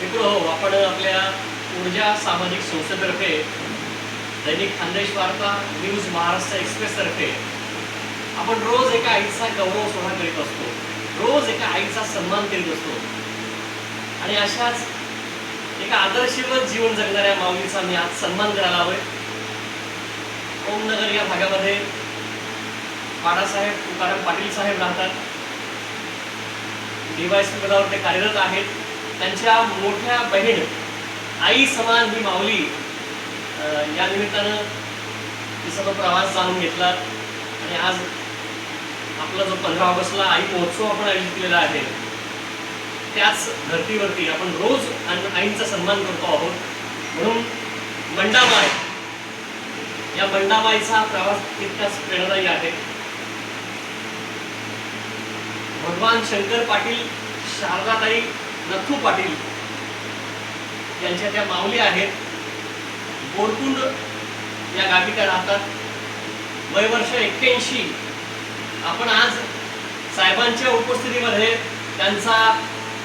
मित्र हो आपण आपल्या ऊर्जा सामाजिक संस्थेतर्फे दैनिक खानदेश वार्ता न्यूज महाराष्ट्र एक्सप्रेसतर्फे आपण रोज एका आईचा गौरव सोहळा करीत असतो. रोज एका आईचा सन्मान करीत असतो. आणि अशाच एका आदर्शवत जीवन जगणाऱ्या माऊलीचा मी आज सन्मान करायला हवंय. ओमनगर या भागामध्ये बाळासाहेब तुकाराम पाटील साहेब राहतात. डीवायसी पदावर ते कार्यरत आहेत. त्यांच्या मोठ्या बहीण आई समान ही माऊली या निमित्तानं तिचा प्रवास जाणून घेतला. आणि आज आपला जो पंधरा ऑगस्टला आई महोत्सव आपण आयोजित केलेला आहे त्याच धर्तीवरती आपण रोज आईंचा सन्मान करतो आहोत. म्हणून मंडामाय या मंडामाईचा प्रवास तितकाच प्रेरणादायी आहे. भगवान शंकर पाटील शारदाताई नथू पाटील यांच्या त्या माऊली आहेत. बोरकुंड या गावी त्या राहतात. वय वर्ष एक्क्याऐंशी. आपण आज साहेबांच्या उपस्थितीमध्ये त्यांचा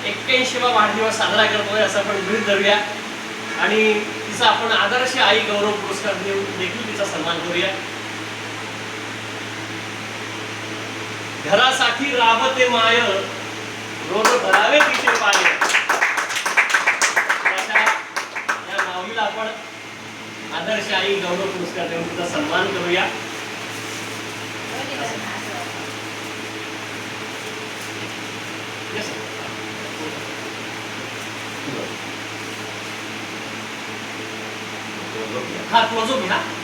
एक्क्याऐंशीवा वाढदिवस साजरा करतोय असं आपण गृहित धरूया. आणि तिचा आपण आदर्श आई गौरव पुरस्कार देऊन देखील तिचा सन्मान करूया. घरासाठी राबते माय रोज भरावे तिचे पाय. या आपण आदर्श आई गौरव पुरस्कार देऊन तिचा सन्मान करूया हा sir. हा क्लोजअप